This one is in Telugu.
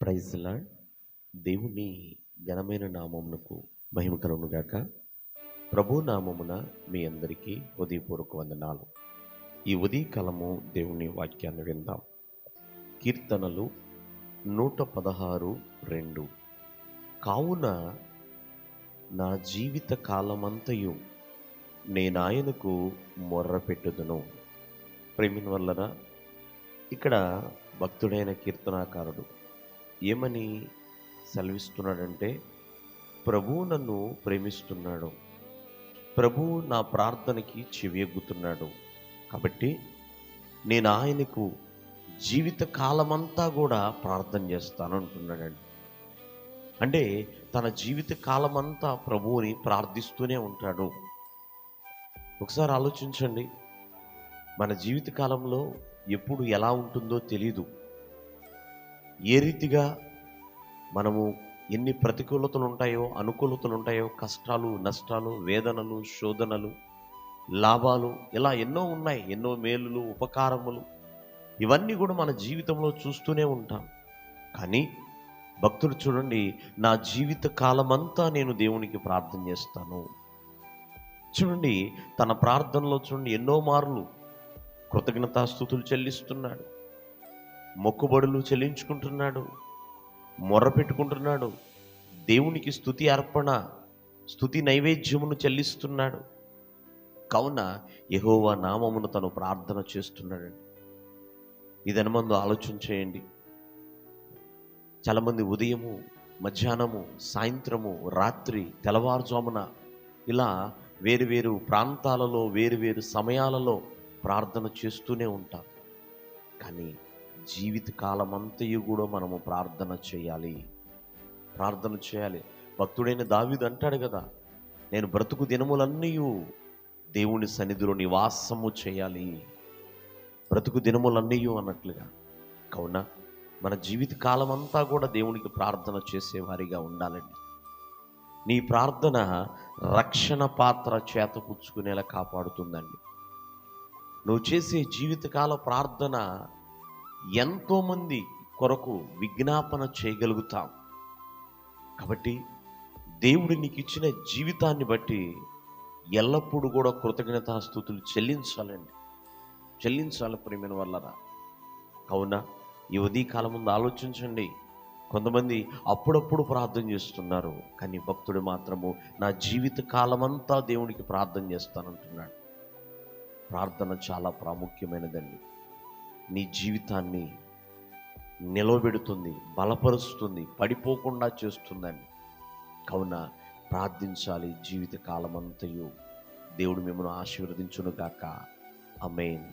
ప్రైజ్ లాడ్ దేవుని ఘనమైన నామమునకు మహిమ కలుగునుగాక ప్రభు నామమున మీ అందరికీ ఉదయపూర్వక వందనాలు. ఈ ఉదయకాలము దేవుని వాక్యాన్ని విందాం. కీర్తనలు నూట పదహారు రెండు. కావున నా జీవిత కాలమంతయు నేనాయనకు మొర్ర పెట్టుదును. ప్రేమిన్ వల్లన ఇక్కడ భక్తుడైన కీర్తనాకారుడు ఏమని సెలవిస్తున్నాడంటే ప్రభువు నన్ను ప్రేమిస్తున్నాడు. ప్రభువు నా ప్రార్థనకి చెవియగ్గుతున్నాడు. కాబట్టి నేను ఆయనకు జీవిత కాలమంతా కూడా ప్రార్థన చేస్తాను అంటున్నాడండి అంటే తన జీవిత కాలమంతా ప్రభువుని ప్రార్థిస్తూనే ఉంటాడు. ఒకసారి ఆలోచించండి. మన జీవిత కాలంలో ఎప్పుడు ఎలా ఉంటుందో తెలీదు. ఏ రీతిగా మనము ఎన్ని ప్రతికూలతలు ఉంటాయో అనుకూలతలు ఉంటాయో కష్టాలు నష్టాలు వేదనలు శోధనలు లాభాలు ఇలా ఎన్నో ఉన్నాయి. ఎన్నో మేలులు ఉపకారములు. ఇవన్నీ కూడా మన జీవితంలో చూస్తూనే ఉంటాం. కానీ భక్తుడు చూడండి నా జీవిత కాలమంతా నేను దేవునికి ప్రార్థన చేస్తాను. చూడండి తన ప్రార్థనలో చూడండి ఎన్నో మార్లు కృతజ్ఞతాస్థుతులు చెల్లిస్తున్నాడు. మొక్కుబడులు చెల్లించుకుంటున్నాడు మొర్ర పెట్టుకుంటున్నాడు దేవునికి స్థుతి అర్పణ స్థుతి నైవేద్యమును చెల్లిస్తున్నాడు. కావున యహోవా నామమును తను ప్రార్థన చేస్తున్నాడండి. ఇదని మందు ఆలోచన చేయండి. చాలామంది ఉదయము మధ్యాహ్నము సాయంత్రము రాత్రి తెల్లవారుజామున ఇలా వేరు వేరు ప్రాంతాలలో వేరు వేరు సమయాలలో ప్రార్థన చేస్తూనే ఉంటాం. కానీ జీవిత కాలమంతయు కూడా మనము ప్రార్థన చేయాలి. ప్రార్థన చేయాలి. భక్తుడైన దావిదు అంటాడు కదా నేను బ్రతుకు దినములన్నీ దేవుని సన్నిధిలో నివాసము చేయాలి. బ్రతుకు దినములన్నీ అన్నట్లుగా. కావున మన జీవిత కాలం అంతా కూడా దేవునికి ప్రార్థన చేసేవారిగా ఉండాలండి. నీ ప్రార్థన రక్షణ పాత్ర చేతపుచ్చుకునేలా కాపాడుతుందండి. నువ్వు చేసే జీవితకాల ప్రార్థన ఎంతోమంది కొరకు విజ్ఞాపన చేయగలుగుతాం. కాబట్టి దేవుడు నీకు ఇచ్చిన జీవితాన్ని బట్టి ఎల్లప్పుడూ కూడా కృతజ్ఞతాస్థుతులు చెల్లించాలండి. చెల్లించాలి ప్రేమిన వల్లరా కావున ఈ ఉదయకాలం ముందు ఆలోచించండి. కొంతమంది అప్పుడప్పుడు ప్రార్థన చేస్తున్నారు కానీ భక్తుడు మాత్రము నా జీవిత కాలమంతా దేవునికి ప్రార్థన చేస్తానంటున్నాడు. ప్రార్థన చాలా ప్రాముఖ్యమైనదండి. నీ జీవితాన్ని నిలవబెడుతుంది బలపరుస్తుంది పడిపోకుండా చేస్తుందని. కావున ప్రార్థించాలి జీవిత కాలమంతయు దేవుడు మిమ్మల్ని ఆశీర్వదించునుగాక. అమేన్